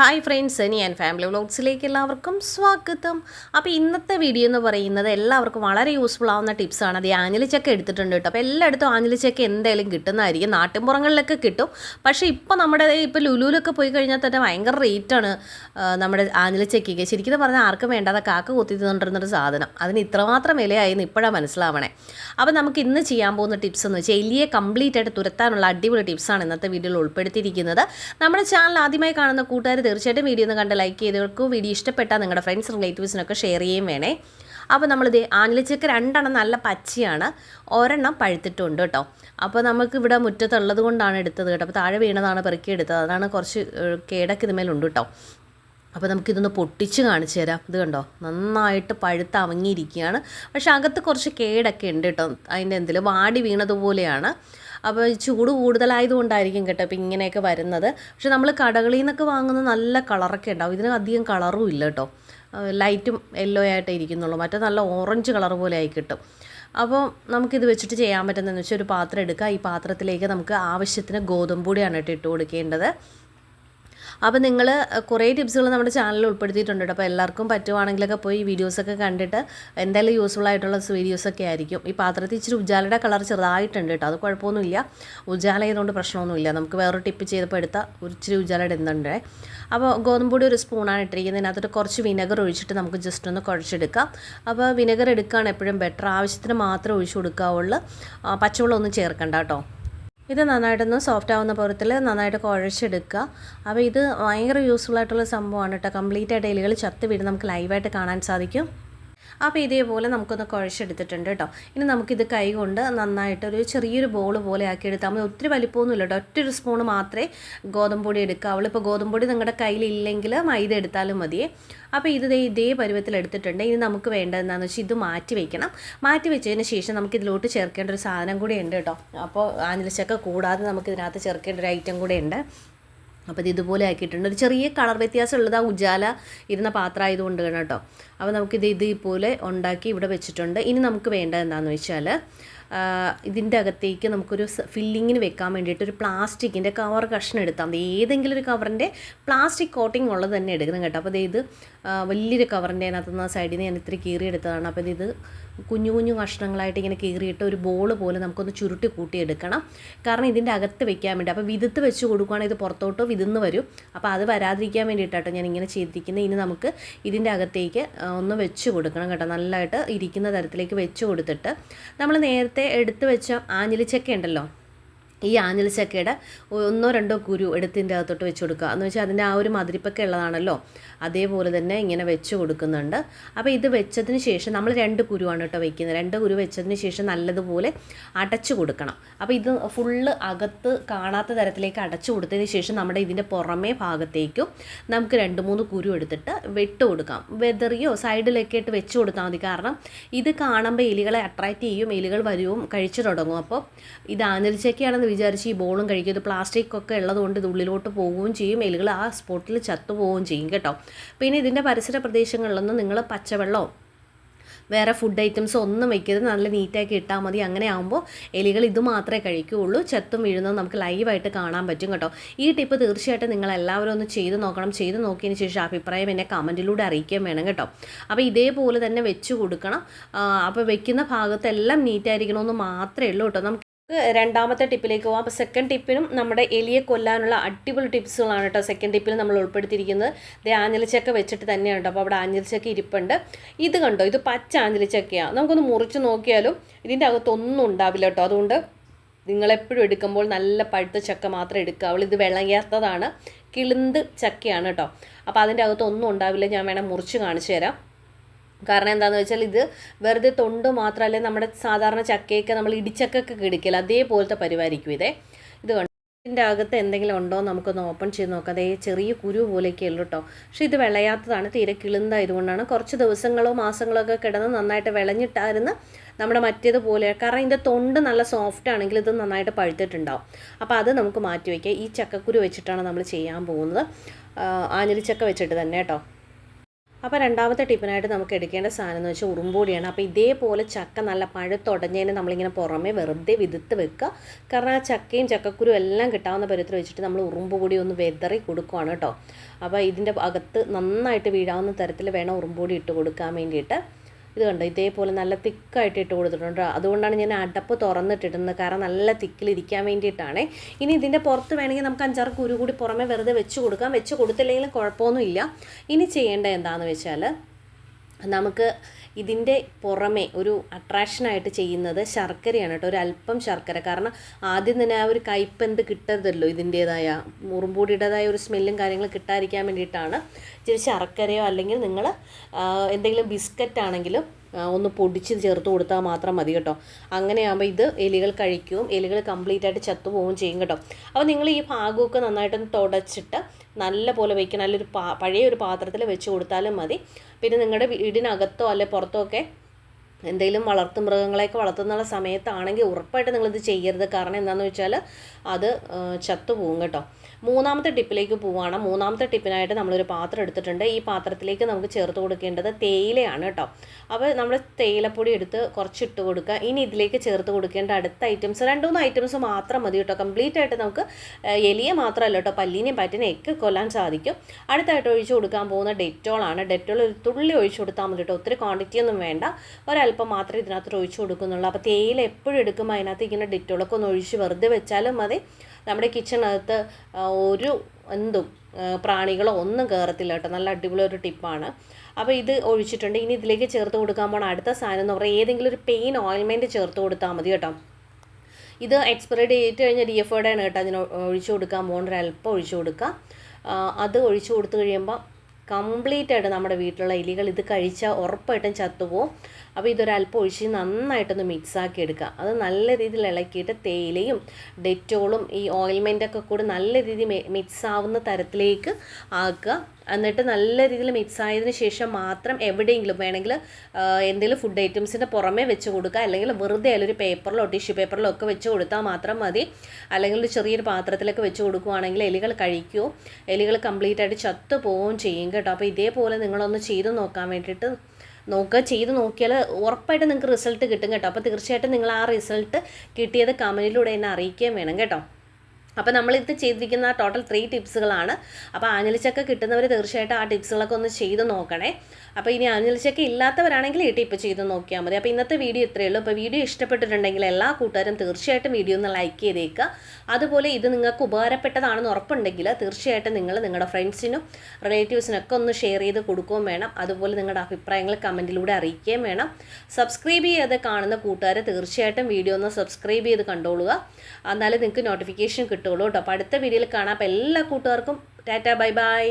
Hi friends ഇനി ഞാൻ family വ്ലോഗ്സിലേക്ക് എല്ലാവർക്കും സ്വാഗതം. അപ്പോൾ ഇന്നത്തെ വീഡിയോ എന്ന് പറയുന്നത് എല്ലാവർക്കും വളരെ യൂസ്ഫുൾ ആവുന്ന ടിപ്സാണ് അത് ആഞ്ഞിലിച്ചക്ക എടുത്തിട്ടുണ്ട് കേട്ടോ. അപ്പോൾ എല്ലായിടത്തും ആഞ്ഞിലിച്ചക്ക എന്തായാലും കിട്ടുന്നതായിരിക്കും. നാട്ടിൻപുറങ്ങളിലൊക്കെ കിട്ടും. പക്ഷേ ഇപ്പോൾ നമ്മുടെ ഇപ്പോൾ ലുലുവിലൊക്കെ പോയി കഴിഞ്ഞാൽ തന്നെ ഭയങ്കര റേറ്റാണ് നമ്മുടെ ആഞ്ഞിലിച്ചക്കയ്ക്ക് ശരിക്കും പറഞ്ഞാൽ ആർക്കും വേണ്ടാതെ കാക്ക കുത്തി തിന്നിരുന്നൊരു സാധനം. അതിന് ഇത്രമാത്രം വിലയായിരുന്നു ഇപ്പോഴാണ് മനസ്സിലാവണേ. അപ്പോൾ നമുക്ക് ഇന്ന് ചെയ്യാൻ പോകുന്ന ടിപ്സ് എന്ന് വെച്ചാൽ എലിയെ കംപ്ലീറ്റ് ആയിട്ട് തുരത്താനുള്ള അടിപൊളി ടിപ്സാണ് ഇന്നത്തെ വീഡിയോയിൽ ഉൾപ്പെടുത്തിയിരിക്കുന്നത്. നമ്മുടെ ചാനൽ ആദ്യമായി കാണുന്ന കൂട്ടുകാർ തീർച്ചയായിട്ടും വീഡിയോ ഒന്ന് കണ്ട് ലൈക്ക് ചെയ്തവർക്കും വീഡിയോ ഇഷ്ടപ്പെട്ടാൽ നിങ്ങളുടെ ഫ്രണ്ട്സ് റിലേറ്റീവ്സിനൊക്കെ ഷെയർ ചെയ്യുകയും വേണേ. അപ്പോൾ നമ്മളിത് ആഞ്ഞിലിച്ചക്ക രണ്ടെണ്ണം നല്ല പച്ചയാണ്. ഒരെണ്ണം പഴുത്തിട്ടുണ്ട് കേട്ടോ അപ്പോൾ നമുക്ക് ഇവിടെ മുറ്റത്തുള്ളത് കൊണ്ടാണ് എടുത്തത് കേട്ടോ. അപ്പോൾ താഴെ വീണതാണ് പെറുക്കി എടുത്തത്. അതാണ് കുറച്ച് കേടൊക്കെ ഇതുമേലുണ്ട് കേട്ടോ അപ്പോൾ നമുക്കിതൊന്ന് പൊട്ടിച്ച് കാണിച്ചു തരാം. ഇത് കണ്ടോ? നന്നായിട്ട് പഴുത്ത് അവങ്ങിയിരിക്കുകയാണ് പക്ഷേ അകത്ത് കുറച്ച് കേടൊക്കെ ഉണ്ട് കേട്ടോ അതിന്റെ എന്തെങ്കിലും വാടി വീണതുപോലെയാണ്. അപ്പോൾ ചൂട് കൂടുതലായതുകൊണ്ടായിരിക്കും കേട്ടോ ഇപ്പം ഇങ്ങനെയൊക്കെ വരുന്നത്. പക്ഷെ നമ്മൾ കടകളിൽ നിന്നൊക്കെ വാങ്ങുന്ന നല്ല കളറൊക്കെ ഉണ്ടാവും. ഇതിന് അധികം കളറും ഇല്ല കേട്ടോ. ലൈറ്റും യെല്ലോ ആയിട്ടേ ഇരിക്കുന്നുള്ളൂ. മറ്റേ നല്ല ഓറഞ്ച് കളർ പോലെ ആയി കിട്ടും. അപ്പോൾ നമുക്കിത് വെച്ചിട്ട് ചെയ്യാൻ പറ്റുന്നതെന്ന് വെച്ചാൽ ഒരു പാത്രം എടുക്കുക. ഈ പാത്രത്തിലേക്ക് നമുക്ക് ആവശ്യത്തിന് ഗോതമ്പ് പൊടിയാണ് കേട്ടോ ഇട്ട് കൊടുക്കേണ്ടത്. അപ്പോൾ നിങ്ങൾ കുറേ ടിപ്സുകൾ നമ്മുടെ ചാനലിൽ ഉൾപ്പെടുത്തിയിട്ടുണ്ട് കേട്ടോ. അപ്പോൾ എല്ലാവർക്കും പറ്റുവാണെങ്കിലൊക്കെ പോയി വീഡിയോസൊക്കെ കണ്ടിട്ട് എന്തായാലും യൂസ്ഫുൾ ആയിട്ടുള്ള വീഡിയോസൊക്കെ ആയിരിക്കും. ഈ പാത്രത്തിൽ ഇച്ചിരി ഉജാലയുടെ കളർ ചെറുതായിട്ടുണ്ട് കേട്ടോ. അത് കുഴപ്പമൊന്നുമില്ല. ഉജാല ചെയ്തുകൊണ്ട് പ്രശ്നമൊന്നുമില്ല. നമുക്ക് വേറൊരു ടിപ്പ് ചെയ്തപ്പോൾ എടുത്ത ഇച്ചിരി ഉജാല ഇടുന്നുണ്ട് അപ്പോൾ ഗോതമ്പൊടി ഒരു സ്പൂണാണ് ഇട്ടിരിക്കുന്നത്. അതിനകത്തോട്ട് കുറച്ച് വിനെഗർ ഒഴിച്ചിട്ട് നമുക്ക് ജസ്റ്റ് ഒന്ന് കുഴച്ചെടുക്കാം. അപ്പോൾ വിനെഗർ എടുക്കുകയാണ് എപ്പോഴും ബെറ്റർ ആവശ്യത്തിന് മാത്രം ഒഴിച്ചു കൊടുക്കാവുള്ളൂ. പച്ചവെള്ളം ഒന്നും ചേർക്കണ്ട കേട്ടോ. ഇത് നന്നായിട്ടൊന്ന് സോഫ്റ്റ് ആവുന്ന പുറത്തിൽ നന്നായിട്ട് കുഴച്ചെടുക്കുക. അപ്പോൾ ഇത് ഭയങ്കര യൂസ്ഫുൾ ആയിട്ടുള്ള സംഭവമാണ് കേട്ടോ. കംപ്ലീറ്റ് ആയിട്ട് എലികൾ ചത്ത് വീട് നമുക്ക് ലൈവായിട്ട് കാണാൻ സാധിക്കും. അപ്പോൾ ഇതേപോലെ നമുക്കൊന്ന് കുഴച്ചെടുത്തിട്ടുണ്ട് കേട്ടോ. ഇനി നമുക്കിത് കൈ കൊണ്ട് നന്നായിട്ട് ഒരു ചെറിയൊരു ബോൾ പോലെ ആക്കി എടുത്താൽ മതി. ഒത്തിരി വലിപ്പമൊന്നുമില്ല കേട്ടോ. ഒറ്റൊരു സ്പൂൺ മാത്രമേ ഗോതമ്പ് പൊടി എടുക്കുക ഗോതമ്പൊടി ഗോതമ്പ് പൊടി നിങ്ങളുടെ കയ്യിലില്ലെങ്കിൽ മൈദ എടുത്താലും മതിയേ. അപ്പോൾ ഇത് ഇതേ പരുവത്തിൽ എടുത്തിട്ടുണ്ട്. ഇനി നമുക്ക് വേണ്ടത് എന്താണെന്ന് വെച്ചാൽ ഇത് മാറ്റി വയ്ക്കണം മാറ്റി വെച്ചതിന് ശേഷം നമുക്ക് ഇതിലോട്ട് ചേർക്കേണ്ട ഒരു സാധനം കൂടി ഉണ്ട് കേട്ടോ. അപ്പോൾ ആഞ്ഞിലിച്ചക്ക കൂടാതെ നമുക്ക് ഇതിനകത്ത് ചേർക്കേണ്ട ഒരു ഐറ്റം കൂടെ ഉണ്ട്. അപ്പോൾ ഇത് ഇതുപോലെ ആക്കിയിട്ടുണ്ട്. ഒരു ചെറിയ കളർ വ്യത്യാസം ഉള്ളത് ആ ഉജാല ഇരുന്ന പാത്രം ആയതുകൊണ്ട് കേട്ടോ. അപ്പോൾ നമുക്കിത് ഇതുപോലെ ഉണ്ടാക്കി ഇവിടെ വെച്ചിട്ടുണ്ട്. ഇനി നമുക്ക് വേണ്ടത് എന്താണെന്ന് വെച്ചാൽ ഇതിന്റെ അകത്തേക്ക് നമുക്കൊരു ഫില്ലിങ്ങിന് വെക്കാൻ വേണ്ടിയിട്ട് ഒരു പ്ലാസ്റ്റിക്കിന്റെ കവർ കഷ്ണം എടുത്താൽ മതി. ഏതെങ്കിലും ഒരു കവറിന്റെ പ്ലാസ്റ്റിക് കോട്ടിംഗ് ഉള്ളത് തന്നെ എടുക്കണം കേട്ടോ. അപ്പോൾ ഇത് വലിയൊരു കവറിന്റെ അതിനകത്ത് നിന്ന് സൈഡിൽ നിന്ന് ഞാൻ ഇത്തിരി കീറിയെടുത്തതാണ്. അപ്പോൾ ഇത് കുഞ്ഞു കുഞ്ഞു കഷ്ണങ്ങളായിട്ട് ഇങ്ങനെ കീറിയിട്ട് ഒരു ബോൾ പോലെ നമുക്കൊന്ന് ചുരുട്ടി കൂട്ടിയെടുക്കണം. കാരണം ഇതിന്റെ അകത്ത് വെക്കാൻ വേണ്ടി അപ്പോൾ വിതത്ത് വെച്ച് കൊടുക്കുകയാണെങ്കിൽ ഇത് പുറത്തോട്ട് വിതന്ന് വരും. അപ്പോൾ അത് വരാതിരിക്കാൻ വേണ്ടിയിട്ടാട്ടോ ഞാൻ ഇങ്ങനെ ചെയ്തിരിക്കുന്നത് ഇനി നമുക്ക് ഇതിന്റെ അകത്തേക്ക് ഒന്ന് വെച്ച് കൊടുക്കണം കേട്ടോ. നല്ലതായിട്ട് ഇരിക്കുന്ന തരത്തിലേക്ക് വെച്ച് കൊടുത്തിട്ട് നമ്മൾ നേരത്തെ എടുത്ത് വെച്ച ആഞ്ഞിലിച്ചക്ക ഉണ്ടല്ലോ. ഈ ആഞ്ഞിൽ ചക്കയുടെ ഒന്നോ രണ്ടോ കുരു എടുത്തിന്റെ അകത്തോട്ട് വെച്ച് കൊടുക്കുക. എന്ന് വെച്ചാൽ അതിന്റെ ആ ഒരു മതിരിപ്പൊക്കെ ഉള്ളതാണല്ലോ. അതേപോലെ തന്നെ ഇങ്ങനെ വെച്ച് കൊടുക്കുന്നുണ്ട്. അപ്പോൾ ഇത് വെച്ചതിന് ശേഷം നമ്മൾ രണ്ട് കുരുവാണ് കേട്ടോ വയ്ക്കുന്നത് രണ്ട് കുരു വെച്ചതിന് ശേഷം നല്ലതുപോലെ അടച്ചു കൊടുക്കണം. അപ്പോൾ ഇത് ഫുള്ള് അകത്ത് കാണാത്ത തരത്തിലേക്ക് അടച്ചു കൊടുത്തതിന് ശേഷം നമ്മുടെ ഇതിന്റെ പുറമേ ഭാഗത്തേക്കും നമുക്ക് രണ്ട് മൂന്ന് കുരു എടുത്തിട്ട് വെട്ട് കൊടുക്കാം. വെതറിയോ സൈഡിലൊക്കെ ആയിട്ട് വെച്ച് കൊടുത്താൽ മതി. കാരണം ഇത് കാണുമ്പോൾ എലികളെ അട്രാക്റ്റ് ചെയ്യും എലികൾ വരുവും കഴിച്ചു തുടങ്ങും. അപ്പോൾ ഇത് ആഞ്ഞരിച്ചൊക്കെയാണെന്ന് വിചാരിച്ച് ഈ ബോളും കഴിക്കും. ഇത് പ്ലാസ്റ്റിക് ഒക്കെ ഉള്ളതുകൊണ്ട് ഇത് ഉള്ളിലോട്ട് പോവുകയും ചെയ്യും. എലികൾ ആ സ്പോട്ടിൽ ചത്തു പോവുകയും ചെയ്യും കേട്ടോ. പിന്നെ ഇതിന്റെ പരിസര പ്രദേശങ്ങളിലൊന്നും നിങ്ങൾ പച്ചവെള്ളമോ വേറെ ഫുഡ് ഐറ്റംസ് ഒന്നും വയ്ക്കരുത്. നല്ല നീറ്റാക്കി ഇട്ടാൽ മതി. അങ്ങനെ ആകുമ്പോൾ എലികൾ ഇത് മാത്രമേ കഴിക്കുകയുള്ളൂ. ചത്തും വീഴുന്നത് നമുക്ക് ലൈവായിട്ട് കാണാൻ പറ്റും കേട്ടോ. ഈ ടിപ്പ് തീർച്ചയായിട്ടും നിങ്ങൾ എല്ലാവരും ഒന്ന് ചെയ്ത് നോക്കണം. ചെയ്ത് നോക്കിയതിന് ശേഷം അഭിപ്രായം എന്നെ കമന്റിലൂടെ അറിയിക്കാൻ വേണം കേട്ടോ. അപ്പോൾ ഇതേപോലെ തന്നെ വെച്ച് കൊടുക്കണം. അപ്പോൾ വെക്കുന്ന ഭാഗത്തെല്ലാം നീറ്റായിരിക്കണമെന്ന് മാത്രമേ ഉള്ളൂ കേട്ടോ. നമുക്ക് രണ്ടാമത്തെ ടിപ്പിലേക്ക് പോകാം അപ്പോൾ സെക്കൻഡ് ടിപ്പിനും നമ്മുടെ എലിയെ കൊല്ലാനുള്ള അടിപൊളി ടിപ്സുകളാണ് കേട്ടോ സെക്കൻഡ് ടിപ്പിൽ നമ്മൾ ഉൾപ്പെടുത്തിയിരിക്കുന്നത്. ഇത് ആഞ്ഞിലിച്ചക്ക വെച്ചിട്ട് തന്നെയാണ് കേട്ടോ. അപ്പോൾ അവിടെ ആഞ്ഞിലിച്ചക്ക ഇരിപ്പുണ്ട്. ഇത് കണ്ടോ? ഇത് പച്ച ആഞ്ഞിലിച്ചക്കയാണ് നമുക്കൊന്ന് മുറിച്ച് നോക്കിയാലും ഇതിന്റെ അകത്തൊന്നും ഉണ്ടാവില്ല കേട്ടോ. അതുകൊണ്ട് നിങ്ങളെപ്പോഴും എടുക്കുമ്പോൾ നല്ല പഴുത്ത ചക്ക മാത്രം എടുക്കുക അവൾ ഇത് വിളയാത്തതാണ്. കിളിന്ത് ചക്കയാണ് കേട്ടോ. അപ്പോൾ അതിന്റെ അകത്തൊന്നും ഉണ്ടാവില്ല. ഞാൻ വേണം മുറിച്ച് കാണിച്ചു തരാം. കാരണം എന്താണെന്ന് വെച്ചാൽ ഇത് വെറുതെ തൊണ്ട് മാത്രമല്ല നമ്മുടെ സാധാരണ ചക്കയൊക്കെ നമ്മൾ ഇടിച്ചക്കൊക്കെ കിടിക്കൽ അതേപോലത്തെ പരിപാലിക്കും ഇതേ. ഇത് കണ്ടോ? ഇതിന്റെ അകത്ത് എന്തെങ്കിലും ഉണ്ടോ നമുക്കൊന്ന് ഓപ്പൺ ചെയ്ത് നോക്കാം. അതേ ചെറിയ കുരു പോലെയൊക്കെ ഉള്ളൂ കേട്ടോ. പക്ഷേ ഇത് വിളയാത്തതാണ്. തീരെ കിളുന്തായതുകൊണ്ടാണ് കുറച്ച് ദിവസങ്ങളോ മാസങ്ങളോ ഒക്കെ കിടന്ന് നന്നായിട്ട് വിളഞ്ഞിട്ടായിരുന്നു നമ്മുടെ മറ്റേത് പോലെ. കാരണം ഇതിന്റെ തൊണ്ട് നല്ല സോഫ്റ്റ് ആണെങ്കിൽ ഇത് നന്നായിട്ട് പഴുത്തിട്ടുണ്ടാവും. അപ്പോൾ അത് നമുക്ക് മാറ്റി വയ്ക്കാം. ഈ ചക്കക്കുരു വെച്ചിട്ടാണ് നമ്മൾ ചെയ്യാൻ പോകുന്നത്. ആഞ്ഞിലിച്ചക്ക വെച്ചിട്ട് തന്നെ കേട്ടോ. അപ്പോൾ രണ്ടാമത്തെ ടിപ്പിനായിട്ട് നമുക്ക് എടുക്കേണ്ട സാധനം എന്ന് വെച്ചാൽ ഉറുമ്പൊടിയാണ്. അപ്പോൾ ഇതേപോലെ ചക്ക നല്ല പഴുത്തുടഞ്ഞതിന് നമ്മളിങ്ങനെ പുറമേ വെറുതെ വിതുത്ത് വെക്കുക. കാരണം ആ ചക്കയും ചക്കക്കുരും എല്ലാം കിട്ടാവുന്ന പരിധി വെച്ചിട്ട് നമ്മൾ ഉറുമ്പ് ഒന്ന് വെതറി കൊടുക്കുവാണ് കേട്ടോ. അപ്പോൾ ഇതിന്റെ അകത്ത് നന്നായിട്ട് വീഴാവുന്ന തരത്തിൽ വേണം ഉറുമ്പൊടി ഇട്ട് കൊടുക്കാൻ വേണ്ടിയിട്ട്. ഇത് കണ്ടോ? ഇതേപോലെ നല്ല തിക്കായിട്ട് ഇട്ട് കൊടുത്തിട്ടുണ്ട്. അതുകൊണ്ടാണ് ഞാൻ അടപ്പ് തുറന്നിട്ടിടുന്നത്. കാരണം നല്ല തിക്കിലിരിക്കാൻ വേണ്ടിയിട്ടാണ്. ഇനി ഇതിന്റെ പുറത്ത് വേണമെങ്കിൽ നമുക്ക് അഞ്ചാറ് കുരു കൂടി പുറമെ വെറുതെ വെച്ച് കൊടുക്കാം. വെച്ച് കൊടുത്തില്ലെങ്കിലും കുഴപ്പമൊന്നുമില്ല. ഇനി ചെയ്യേണ്ടത് എന്താണെന്ന് വെച്ചാൽ നമുക്ക് ഇതിന്റെ പുറമെ ഒരു അട്രാക്ഷനായിട്ട് ചെയ്യുന്നത് ശർക്കരയാണ് കേട്ടോ. ഒരു അല്പം ശർക്കര. കാരണം ആദ്യം തന്നെ ആ ഒരു കയ്പെന്ത് കിട്ടരുതല്ലോ ഇതിന്റേതായ മുറുമ്പൂടിയുടേതായ ഒരു സ്മെല്ലും കാര്യങ്ങളും കിട്ടാതിരിക്കാൻ വേണ്ടിയിട്ടാണ്. ഇച്ചിരി ശർക്കരയോ അല്ലെങ്കിൽ നിങ്ങൾ എന്തെങ്കിലും ബിസ്ക്കറ്റ് ആണെങ്കിലും ഒന്ന് പൊടിച്ച് ചേർത്ത് കൊടുത്താൽ മാത്രം മതി കേട്ടോ. അങ്ങനെയാകുമ്പോൾ ഇത് എലികൾ കഴിക്കുകയും എലികൾ കംപ്ലീറ്റ് ആയിട്ട് ചത്തുപോവുകയും ചെയ്യും കേട്ടോ. അപ്പോൾ നിങ്ങൾ ഈ ഭാഗമൊക്കെ നന്നായിട്ടൊന്ന് തുടച്ചിട്ട് നല്ല പോലെ വയ്ക്കുക നല്ലൊരു പഴയ ഒരു പാത്രത്തിൽ വെച്ച് കൊടുത്താലും മതി. പിന്നെ നിങ്ങളുടെ വീടിനകത്തോ അല്ലെ പുറത്തോ ഒക്കെ എന്തെങ്കിലും വളർത്തു മൃഗങ്ങളെയൊക്കെ വളർത്തുന്നുള്ള സമയത്താണെങ്കിൽ ഉറപ്പായിട്ട് നിങ്ങളിത് ചെയ്യരുത്. കാരണം എന്താണെന്ന് വെച്ചാൽ അത് ചത്തുപോകും കേട്ടോ. മൂന്നാമത്തെ ടിപ്പിലേക്ക് പോവുകയാണ് മൂന്നാമത്തെ ടിപ്പിനായിട്ട് നമ്മളൊരു പാത്രം എടുത്തിട്ടുണ്ട്. ഈ പാത്രത്തിലേക്ക് നമുക്ക് ചേർത്ത് കൊടുക്കേണ്ടത് തേയിലയാണ് കേട്ടോ. അപ്പോൾ നമ്മൾ തേയിലപ്പൊടി എടുത്ത് കുറച്ചിട്ട് കൊടുക്കുക. ഇനി ഇതിലേക്ക് ചേർത്ത് കൊടുക്കേണ്ട അടുത്ത ഐറ്റംസ് രണ്ട് മൂന്ന് ഐറ്റംസ് മാത്രം മതി കേട്ടോ. കംപ്ലീറ്റ് ആയിട്ട് നമുക്ക് എലിയെ മാത്രമല്ല കേട്ടോ പല്ലീനെയും പറ്റിനെയും ഒക്കെ കൊല്ലാൻ സാധിക്കും. അടുത്തായിട്ട് ഒഴിച്ചു കൊടുക്കാൻ പോകുന്ന ഡെറ്റോളാണ്. ഡെറ്റോൾ ഒരു തുള്ളി ഒഴിച്ചു കൊടുത്താൽ മതി കേട്ടോ. ഒത്തിരി ക്വാണ്ടിറ്റി ഒന്നും വേണ്ട. ഒരല്പം മാത്രമേ ഇതിനകത്ത് ഒഴിച്ചു കൊടുക്കുന്നുള്ളൂ. അപ്പോൾ തേയില എപ്പോഴും എടുക്കുമ്പോൾ അതിനകത്ത് ഇങ്ങനെ ഡെറ്റോളൊക്കെ ഒന്ന് ഒഴിച്ച് വെറുതെ വെച്ചാലും മതി. നമ്മുടെ കിച്ചണകത്ത് ഒരു എന്തും പ്രാണികളോ ഒന്നും കയറത്തില്ല കേട്ടോ. നല്ല അടിപൊളി ഒരു ടിപ്പാണ്. അപ്പോൾ ഇത് ഒഴിച്ചിട്ടുണ്ട്. ഇനി ഇതിലേക്ക് ചേർത്ത് കൊടുക്കാൻ പോണ അടുത്ത സാധനം എന്ന് പറയുന്നത് ഏതെങ്കിലും ഒരു പെയിൻ ഓയിൽമെന്റ് ചേർത്ത് കൊടുത്താൽ മതി കേട്ടോ. ഇത് എക്സ്പയറി ഡേറ്റ് കഴിഞ്ഞ ഡി എഫ് ആണ് കേട്ടോ. അതിന് ഒഴിച്ചു കൊടുക്കാൻ പോകേണ്ട അല്പം ഒഴിച്ചു കൊടുക്കുക അത് ഒഴിച്ചു കൊടുത്തു കഴിയുമ്പോൾ കംപ്ലീറ്റ് ആയിട്ട് നമ്മുടെ വീട്ടിലുള്ള എലികൾ ഇത് കഴിച്ചാൽ ഉറപ്പായിട്ടും ചത്തുപോകും അപ്പോൾ ഇതൊരല്പം ഒഴിച്ച് നന്നായിട്ടൊന്ന് മിക്സ് ആക്കി എടുക്കുക. അത് നല്ല രീതിയിൽ ഇളക്കിയിട്ട് തേയിലയും ഡെറ്റോളും ഈ ഓയിൽമെന്റൊക്കെ കൂടി നല്ല രീതിയിൽ മിക്സ് ആവുന്ന തരത്തിലേക്ക് ആക്കുക. എന്നിട്ട് നല്ല രീതിയിൽ മിക്സ് ആയതിനു ശേഷം മാത്രം എവിടെയെങ്കിലും വേണമെങ്കിൽ എന്തെങ്കിലും ഫുഡ് ഐറ്റംസിന്റെ പുറമേ വെച്ച് കൊടുക്കുക. അല്ലെങ്കിൽ വെറുതെ ഒരു പേപ്പറിലോ ടിഷ്യൂ പേപ്പറിലോ ഒക്കെ വെച്ച് കൊടുത്താൽ മാത്രം മതി. അല്ലെങ്കിൽ ഒരു ചെറിയൊരു പാത്രത്തിലൊക്കെ വെച്ച് കൊടുക്കുകയാണെങ്കിൽ എലികൾ കഴിക്കുകയോ എലികൾ കംപ്ലീറ്റ് ആയിട്ട് ചത്തു പോവുകയും ചെയ്യും കേട്ടോ. അപ്പോൾ ഇതേപോലെ നിങ്ങളൊന്ന് ചെയ്ത് നോക്കാൻ വേണ്ടിയിട്ട് നോക്കുക. ചെയ്ത് നോക്കിയാൽ ഉറപ്പായിട്ട് നിങ്ങൾക്ക് റിസൾട്ട് കിട്ടും കേട്ടോ. അപ്പോൾ തീർച്ചയായിട്ടും നിങ്ങൾ ആ റിസൾട്ട് കിട്ടിയത് കമന്റിലൂടെ എന്നെ അറിയിക്കുകയും വേണം കേട്ടോ. അപ്പോൾ നമ്മൾ ഇത് ചെയ്തിരിക്കുന്ന ടോട്ടൽ ത്രീ ടിപ്സുകളാണ് അപ്പോൾ ആഞ്ഞലിച്ചക്ക കിട്ടുന്നവർ തീർച്ചയായിട്ടും ആ ടിപ്സുകളൊക്കെ ഒന്ന് ചെയ്ത് നോക്കണേ. അപ്പോൾ ഇനി ആഞ്ഞലിച്ചക്ക ഇല്ലാത്തവരാണെങ്കിൽ ഈ ടിപ്പ് ചെയ്ത് നോക്കിയാൽ മതി. അപ്പോൾ ഇന്നത്തെ വീഡിയോ ഇത്രയേ ഉള്ളൂ. അപ്പോൾ വീഡിയോ ഇഷ്ടപ്പെട്ടിട്ടുണ്ടെങ്കിൽ എല്ലാ കൂട്ടുകാരും തീർച്ചയായിട്ടും വീഡിയോ ഒന്ന് ലൈക്ക് ചെയ്തേക്കുക അതുപോലെ ഇത് നിങ്ങൾക്ക് ഉപകാരപ്പെട്ടതാണെന്ന് ഉറപ്പുണ്ടെങ്കിൽ തീർച്ചയായിട്ടും നിങ്ങൾ നിങ്ങളുടെ ഫ്രണ്ട്സിനും റിലേറ്റീവ്സിനൊക്കെ ഒന്ന് ഷെയർ ചെയ്ത് കൊടുക്കുകയും വേണം. അതുപോലെ നിങ്ങളുടെ അഭിപ്രായങ്ങൾ കമന്റിലൂടെ അറിയിക്കുകയും വേണം. സബ്സ്ക്രൈബ് ചെയ്യാതെ കാണുന്ന കൂട്ടുകാരെ തീർച്ചയായിട്ടും വീഡിയോ ഒന്ന് സബ്സ്ക്രൈബ് ചെയ്ത് കണ്ടോളുക. എന്നാലും നിങ്ങൾക്ക് നോട്ടിഫിക്കേഷൻ കിട്ടുള്ളൂ കേട്ടോ. അപ്പോൾ അടുത്ത വീഡിയോയിൽ കാണാം. അപ്പോൾ എല്ലാ കൂട്ടുകാർക്കും ടാറ്റ ബൈ ബൈ.